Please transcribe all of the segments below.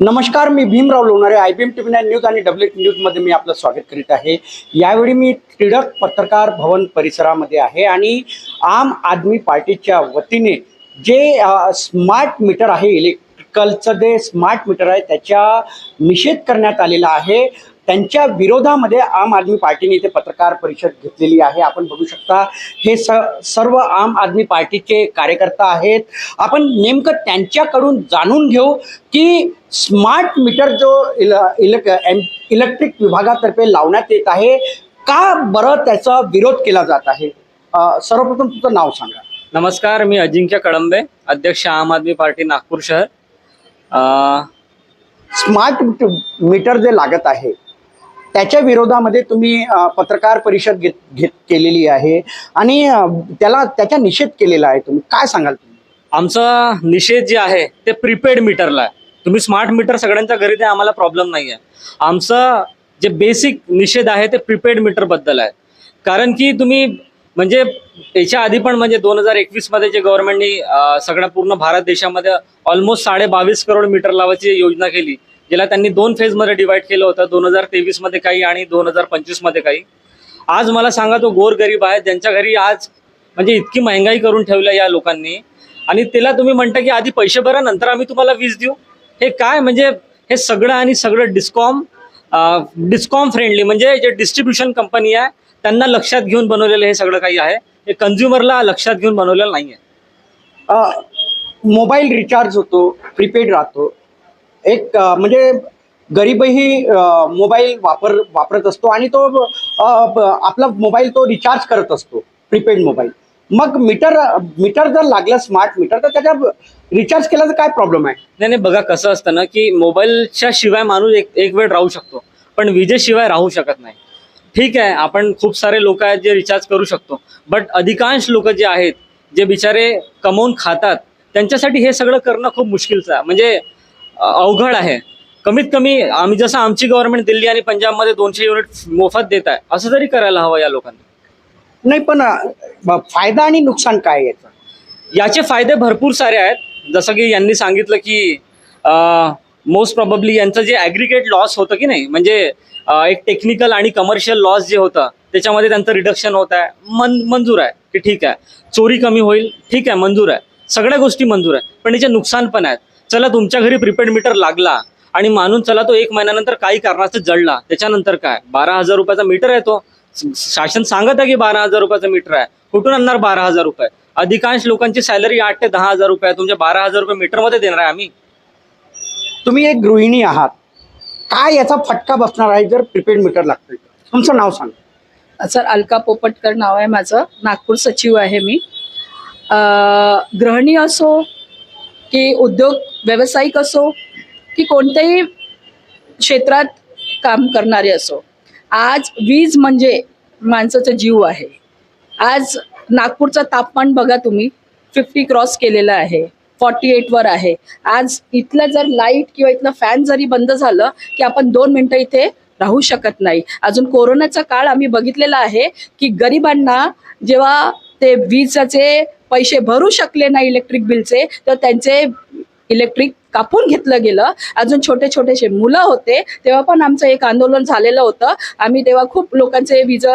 नमस्कार मी Bhimrao Lonare I B M T nine news आणि W न्यूजमध्ये मी आपलं स्वागत करीत आहे. यावेळी मी टिळक पत्रकार भवन परिसरामध्ये आहे आणि आम आदमी पार्टीच्या वतीने जे स्मार्ट मीटर आहे इलेक्ट्रिकलचं जे स्मार्ट मीटर आहे त्याच्या निषेध करण्यात आलेला आहे. त्यांच्या विरोधामध्ये आम आदमी पार्टीने इथे पत्रकार परिषद घेतलेली आहे. आपण बघू शकता हे स सर्व आम आदमी पार्टीचे कार्यकर्ता आहेत. आपण नेमकं त्यांच्याकडून जाणून घेऊ की स्मार्ट मीटर जो इल इलेक इलेक्ट्रिक विभागातर्फे लावण्यात येत आहे का बरं त्याचा विरोध केला जात आहे? सर्वप्रथम तुमचं नाव सांगा. नमस्कार मी अजिंक्य कळंबे अध्यक्ष आम आदमी पार्टी नागपूर शहर. स्मार्ट मीट- मीटर जे लागत आहे त्याच्या विरोधामध्ये तुम्ही पत्रकार परिषद घेत घेत केलेली आहे आणि त्याला त्याचा निषेध केलेला आहे तुम्ही. काय सांगाल तुम्ही? आमचा निषेध जे आहे ते प्रीपेड मीटरला आहे. तुम्ही स्मार्ट मीटर सगळ्यांच्या घरी ते आम्हाला प्रॉब्लेम नाही आहे आमचा जे बेसिक निषेध आहे ते प्रीपेड मीटरबद्दल आहे. कारण की तुम्ही म्हणजे याच्या आधी पण म्हणजे दोन हजार एकवीसमध्ये जे गव्हर्नमेंटनी सगळ्या पूर्ण भारत देशामध्ये ऑलमोस्ट साडे बावीस करोड मीटर लावायची योजना केली ज्याला त्यांनी दोन फेजमध्ये डिवाइड केलं होतं दोन हजार तेवीसमध्ये काही आणि दोन हजार पंचवीसमध्ये काही. आज मला सांगा तो गोरगरीब आहे ज्यांच्या घरी आज म्हणजे इतकी महागाई करून ठेवल्या या लोकांनी. आणि त्याला तुम्ही म्हणता की आधी पैसे भरा नंतर आम्ही तुम्हाला वीज देऊ. हे काय म्हणजे हे सगळं आणि सगळं डिस्कॉम डिस्कॉम फ्रेंडली म्हणजे जे डिस्ट्रीब्युशन कंपनी आहे त्यांना लक्षात घेऊन बनवलेलं हे सगळं काही आहे. हे कन्झ्युमरला लक्षात घेऊन बनवलेलं नाही आहे मोबाईल रिचार्ज होतो प्रीपेड राहतो. एक म्हणजे गरीबही मोबाईल वापर वापरत असतो आणि तो आपला मोबाईल तो रिचार्ज करत असतो प्रीपेड मोबाईल. मग मीटर मीटर जर लागलं स्मार्ट मीटर तर त्याच्या रिचार्ज केल्याचा काय प्रॉब्लेम आहे? नाही नाही बघा कसं असतं ना की मोबाईलच्या शिवाय माणूस एक एक वेळ राहू शकतो पण विजेशिवाय राहू शकत नाही. ठीक आहे आपण खूप सारे लोक आहेत जे रिचार्ज करू शकतो बट अधिकांश लोक जे आहेत जे बिचारे कमवून खातात त्यांच्यासाठी हे सगळं करणं खूप मुश्किलचं आहे. म्हणजे अवघड आहे. कमीत कमी आम्ही जसं आमची गव्हर्नमेंट दिल्ली आणि पंजाबमध्ये दोनशे युनिट मोफत देत आहे असं तरी करायला हवं या लोकांनी. नाही पण फायदा आणि नुकसान काय याचं? याचे फायदे भरपूर सारे आहेत. जसं की यांनी सांगितलं की मोस्ट प्रॉबब्ली यांचं जे ॲग्रिगेट लॉस होतं की नाही म्हणजे एक टेक्निकल आणि कमर्शियल लॉस जे होतं त्याच्यामध्ये त्यांचं रिडक्शन होत आहे. मन मंजूर आहे की ठीक आहे. चोरी कमी होईल ठीक आहे मंजूर आहे. सगळ्या गोष्टी मंजूर आहे. पण याचे नुकसान पण आहेत. चला तुमच्या घरी प्रीपेड मीटर लागला आणि मानून चला तो एक महिन्यानंतर काही कारणास्तव जळला. त्याच्यानंतर काय? बारा हजार रुपयाचा मीटर आहे तो. शासन सांगत आहे की बारा हजार रुपयाचा मीटर आहे. कुठून आणणार बारा हजार रुपये? अधिकांश लोकांची सॅलरी आठ ते दहा हजार रुपये आहे. तुमच्या बारा हजार रुपये मीटरमध्ये देणार आहे आम्ही. तुम्ही एक गृहिणी आहात. काय याचा फटका बसणार आहे जर प्रीपेड मीटर लागतोय? तुमचं नाव सांगा. सर अलका पोपटकर नाव आहे माझं. नागपूर सचिव आहे मी. गृहिणी असो की उद्योग व्यावसायिक असो की कोणत्याही क्षेत्रात काम करणारे असो. आज वीज म्हणजे माणसाचा जीव आहे. आज नागपूरचं तापमान बघा तुम्ही फिफ्टी क्रॉस केलेलं आहे फॉर्टी एटवर आहे. आज इथलं जर लाइट किंवा इथलं फॅन जरी बंद झालं की आपण दोन मिनटं इथे राहू शकत नाही. अजून कोरोनाचा काळ आम्ही बघितलेला आहे की गरिबांना जेव्हा ते वीजाचे पैसे भरू शकले नाही इलेक्ट्रिक बिलचे तर त्यांचे इलेक्ट्रिक कापून घेतलं गेलं. अजून छोटे छोटेसे मुलं होते तेव्हा पण आमचं एक आंदोलन झालेलं होतं. आम्ही तेव्हा खूप लोकांचे वीज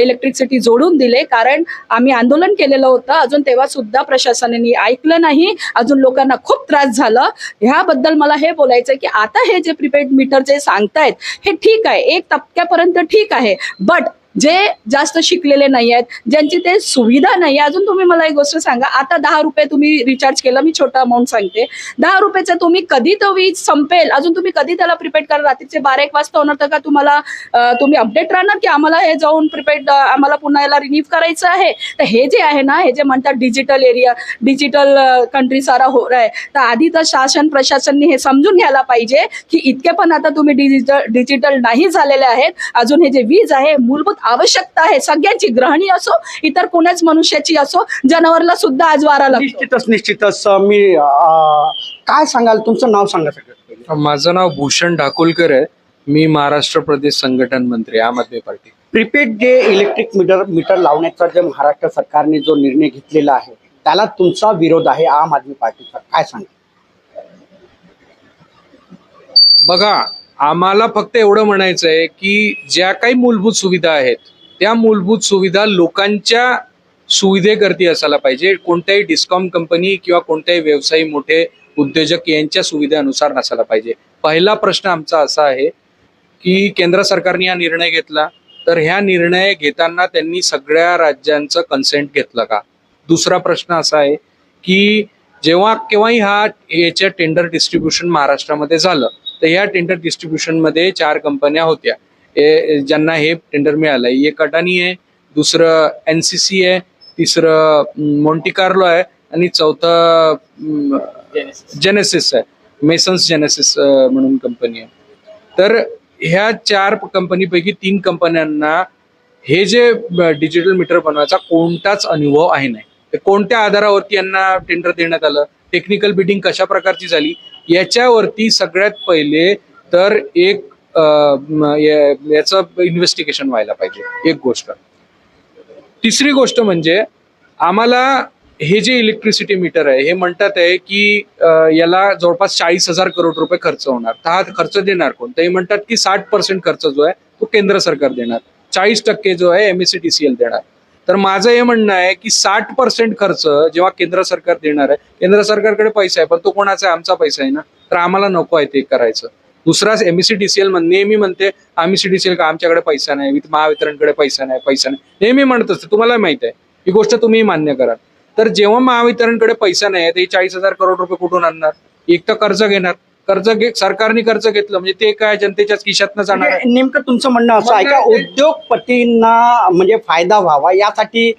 इलेक्ट्रिसिटी जोडून दिले कारण आम्ही आंदोलन केलेलं होतं. अजून तेव्हा सुद्धा प्रशासनाने ऐकलं नाही. अजून लोकांना खूप त्रास झाला. ह्याबद्दल मला हे बोलायचं की आता हे जे प्रीपेड मीटर जे सांगतायत हे ठीक आहे. एक टप्प्यापर्यंत ठीक आहे. बट जे जास्त शिकलेले नाही आहेत ज्यांची ते सुविधा नाही अजून तुम्ही मला एक गोष्ट सांगा. आता दहा रुपये तुम्ही रिचार्ज केलं मी छोटा अमाऊंट सांगते. दहा रुपयाचा तुम्ही कधी तो वीज संपेल. अजून तुम्ही कधी त्याला प्रिपेड करा? रात्रीचे बारा एक वाजता होणार तर का तुम्हाला तुम्ही अपडेट राहणार की आम्हाला हे जाऊन प्रिपेड आम्हाला पुन्हा याला रिन्यू करायचं आहे? तर हे जे आहे ना हे जे म्हणतात डिजिटल एरिया डिजिटल कंट्री सारा हो रहा है. तर आधी तर शासन प्रशासनने हे समजून घ्यायला पाहिजे की इतके पण आता तुम्ही डिजिटल डिजिटल नाही झालेले आहेत. अजून हे जे वीज आहे मूलभूत आवश्यकता आहे. सगळ्यांची ग्रहणी असो इतर कोणाच मनुष्याची असो जनावरला सुद्धा आज वारा लागतो. निश्चितच निश्चितच. अ, मी अ, काय सांगाल? तुमचं नाव सांगा पहिले. माझं नाव भूषण ढाकुलकर आहे. मी महाराष्ट्र प्रदेश संघटन मंत्री आम आदमी पार्टी. प्रीपेड जे इलेक्ट्रिक मीटर मीटर लावण्याचा जे महाराष्ट्र सरकारने जो निर्णय घेतलेला आहे त्याला तुमचा विरोध आहे आम आदमी पार्टीचा. काय सांगा बघा आम्हाला फक्त एवढं म्हणायचं आहे की ज्या काही मूलभूत सुविधा आहेत त्या मूलभूत सुविधा लोकांच्या सुविधेकरती असायला पाहिजे. कोणत्याही डिस्कॉम कंपनी किंवा कोणत्याही व्यवसायी मोठे उद्योजक यांच्या सुविधेनुसार नसायला पाहिजे. पहिला प्रश्न आमचा असा आहे की केंद्र सरकारने हा निर्णय घेतला तर ह्या निर्णय घेताना त्यांनी सगळ्या राज्यांचं कन्सेंट घेतलं का? दुसरा प्रश्न असा आहे की जेव्हा केव्हाही हा याच्या टेंडर डिस्ट्रीब्युशन महाराष्ट्रामध्ये झालं तर ह्या टेंडर डिस्ट्रीब्युशनमध्ये चार कंपन्या होत्या. ज्यांना हे टेंडर मिळालं एक अडानी आहे दुसरं एन सी सी आहे तिसरं कार्लो आहे आणि चौथं जेनेसिस आहे. मेसन्स जेनेसिस म्हणून कंपनी आहे. तर ह्या चार कंपनीपैकी तीन कंपन्यांना हे जे डिजिटल मीटर बनवायचा कोणताच अनुभव आहे नाही. कोणत्या आधारावरती यांना टेंडर देण्यात आलं? टेक्निकल बिडिंग कशा प्रकारची झाली? याच्यावरती सगळ्यात पहिले तर एक याचं इन्व्हेस्टिगेशन व्हायला पाहिजे एक गोष्ट. तिसरी गोष्ट म्हणजे आम्हाला हे जे इलेक्ट्रिसिटी मीटर आहे हे म्हणतात आहे की याला जवळपास चाळीस हजार करोड रुपये खर्च होणार. तर हा खर्च देणार कोण? तर हे म्हणतात की साठ पर्सेंट खर्च जो आहे तो केंद्र सरकार देणार. चाळीस टक्के जो आहे M S C T C L देणार. तर माझं हे म्हणणं आहे की साठ पर्सेंट खर्च जेव्हा केंद्र सरकार देणार आहे केंद्र सरकारकडे पैसा आहे पण तो कोणाचा आहे? आमचा पैसा आहे ना? तर आम्हाला नको आहे ते करायचं. दुसराच एम डी सी एल नेहमी म्हणते आम्ही सी डी सी एल का? आमच्याकडे पैसा नाही वित- महावितरणकडे पैसा नाही पैसा नाही. नेहमी म्हणत असते तुम्हाला माहीत आहे. ही गोष्ट तुम्ही मान्य करा. तर जेव्हा महावितरणकडे पैसा नाही तर हे चाळीस हजार करोड रुपये कुठून आणणार? एक तर कर्ज घेणार. कर्ज घे सरकारने कर्ज घेतलं म्हणजे ते काय जनतेच्याच खिशातनं जाणार आहे? म्हणजे नेमकं तुमचं म्हणणं असं आहे का? उद्योगपतींना म्हणजे फायदा व्हावा यासाठी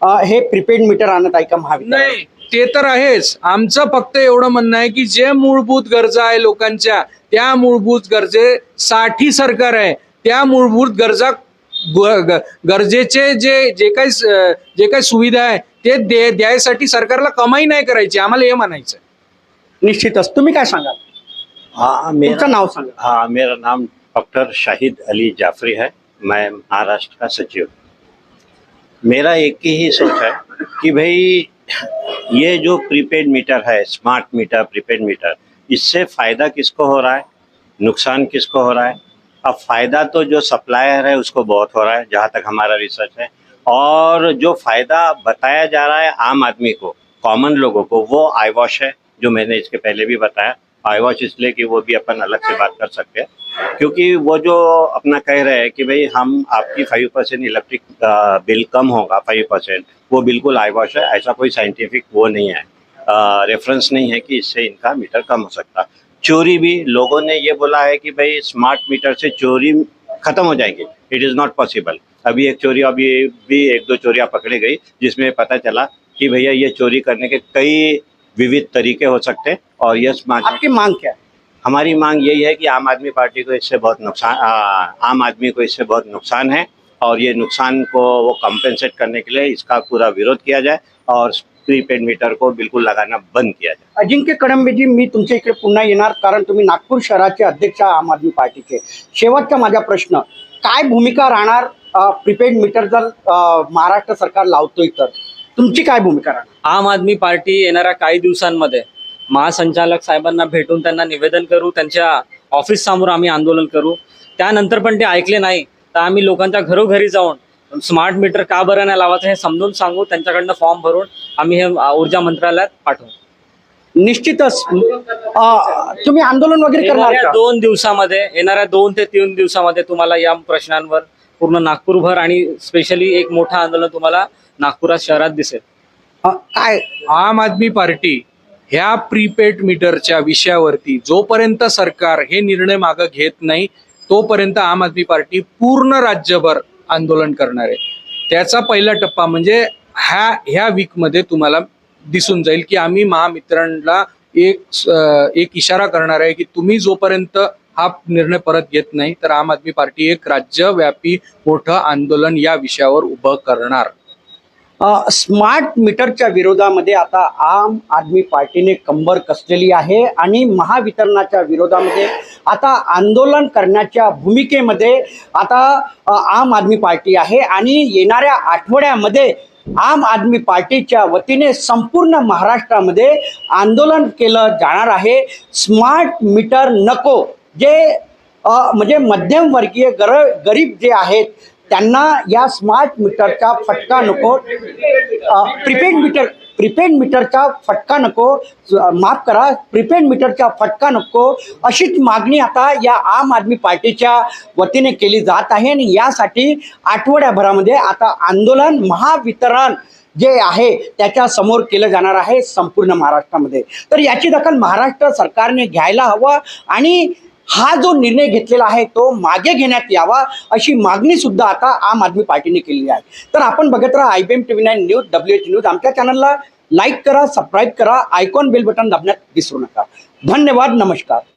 अं, हे प्रीपेड मीटर आणत आहे का महावितरण? नाही ते तर आहेच. आमचं फक्त एवढं म्हणणं आहे की जे मूलभूत गरजा आहे लोकांच्या त्या मूलभूत गरजेसाठी सरकार आहे. त्या मूलभूत गरजा ग- ग- गरजेचे जे जे काही स- जे काही सुविधा आहे ते दे द्यायसाठी सरकारला कमाई नाही करायची. आम्हाला हे म्हणायचं. निश्चितच. तुम्ही काय सांगाल? हाँ मेरा सांगा। हाँ मेरा नाम डॉक्टर शाहिद अली जाफरी है। मैं महाराष्ट्र का सचिव। मेरा एक ही सोच है कि भाई ये जो प्रीपेड मीटर है स्मार्ट मीटर प्रीपेड मीटर इससे फ़ायदा किसको हो रहा है? नुकसान किसको हो रहा है? अब फ़ायदा तो जो सप्लायर है उसको बहुत हो रहा है जहाँ तक हमारा रिसर्च है। और जो फ़ायदा बताया जा रहा है आम आदमी को कॉमन लोगों को वो आई वॉश है। जो मैंने इसके पहले भी बताया आई वॉच इसलिए कि वो भी अपन अलग से बात कर सकते हैं। क्योंकि वो जो अपना कह रहे हैं कि भाई हम आपकी फाइव परसेंट इलेक्ट्रिक बिल कम होगा फाइव परसेंट वो बिल्कुल आई वॉश है, ऐसा कोई साइंटिफिक वो नहीं है। रेफरेंस नहीं है कि इससे इनका मीटर कम हो सकता। चोरी भी लोगों ने ये बोला है कि भाई स्मार्ट मीटर से चोरी खत्म हो जाएगी। इट इज़ नॉट पॉसिबल अभी एक चोरी, अभी भी एक दो चोरियाँ पकड़ी गई, जिसमें पता चला कि भैया ये चोरी करने के कई विविध तरीके हो सकते हैं और ये स्मार्ट आपकी मांग क्या है? हमारी मांग यही है कि आम आदमी पार्टी को इससे बहुत नुकसान आ, आम आदमी को इससे बहुत नुकसान है और ये नुकसान को वो कंपेंसेट करने के लिए इसका पूरा विरोध किया जाए और प्रीपेड मीटर को बिल्कुल लगाना बंद किया जाए। अजिंक्य कडंबेजी मी तुमच्या इकडे पुन्हा येणार कारण तुम्ही नागपूर शहराचे अध्यक्ष आम आदमी पार्टीचे। शेवटचा माझा प्रश्न काय भूमिका राहणार प्रीपेड मीटर जर महाराष्ट्र सरकार लावतोय तर? तुमची काय भूमिका राहणार? आम आदमी पार्टी येणाऱ्या काही दिवसांमध्ये महासंचालक साहेबांना भेटून त्यांना निवेदन करू त्यांच्या ऑफिस समोर आम्ही आंदोलन करू. त्यानंतर पण ते ऐकले नाही तर आम्ही लोकांच्या घरोघरी जाऊन स्मार्ट मीटर का बरं नाही लावायचं हे समजून सांगू त्यांच्याकडनं फॉर्म भरून आम्ही हे ऊर्जा मंत्रालयात पाठवू. निश्चितच. अ, तुम्ही आंदोलन वगैरे करणार येणाऱ्या का? दोन दिवसामध्ये येणाऱ्या दोन ते तीन दिवसामध्ये तुम्हाला या प्रश्नांवर पूर्ण नागपूरभर आणि स्पेशली एक मोठं आंदोलन तुम्हाला नागपुरात शहरात दिसेल. अ, काय? आम आदमी पार्टी ह्या प्रीपेड मीटरच्या विषयावरती जोपर्यंत सरकार हे निर्णय मागं घेत नाही तोपर्यंत आम आदमी पार्टी पूर्ण राज्यभर आंदोलन करणार आहे. त्याचा पहिला टप्पा म्हणजे ह्या ह्या वीकमध्ये तुम्हाला दिसून जाईल की आम्ही महामित्रांना एक अं, एक इशारा करणार आहे की तुम्ही जोपर्यंत हा निर्णय परत घेत नाही तर आम आदमी पार्टी एक राज्यव्यापी मोठं आंदोलन या विषयावर उभं करणार. स्मार्ट मीटरच्या विरोधामध्ये आता आम आदमी पार्टीने कंबर कसलेली आहे आणि महावितरणाच्या विरोधामध्ये आता आंदोलन करण्याच्या भूमिकेमध्ये आता आम आदमी पार्टी आहे आणि येणाऱ्या आठवड्यामध्ये आम आदमी पार्टीच्या वतीने संपूर्ण महाराष्ट्रामध्ये आंदोलन केलं जाणार आहे. स्मार्ट मीटर नको जे म्हणजे मध्यमवर्गीय गर गरीब जे आहेत त्यांना या स्मार्ट मीटरचा फटका नको. प्रिपेड मीटर प्रिपेड मीटरचा फटका नको. माफ करा प्रिपेड मीटरचा फटका नको. अशीच मागणी आता या आम आदमी पार्टीच्या वतीने केली जात आहे आणि यासाठी आठवड्याभरामध्ये आता आंदोलन महावितरण जे आहे त्याच्यासमोर केलं जाणार आहे संपूर्ण महाराष्ट्रामध्ये. तर याची दखल महाराष्ट्र सरकारने घ्यायला हवं आणि हा जो निर्णय घेतलेला आहे तो मागे घेण्यात यावा अशी मागणी सुद्धा आता आम आदमी पार्टीने केलेली आहे. तर आपण बघत राहा I B M T V nine news W H news. आमच्या चॅनलला लाईक करा सबस्क्राईब करा आयकॉन बेल बटन दाबण्यात विसरू नका. धन्यवाद नमस्कार.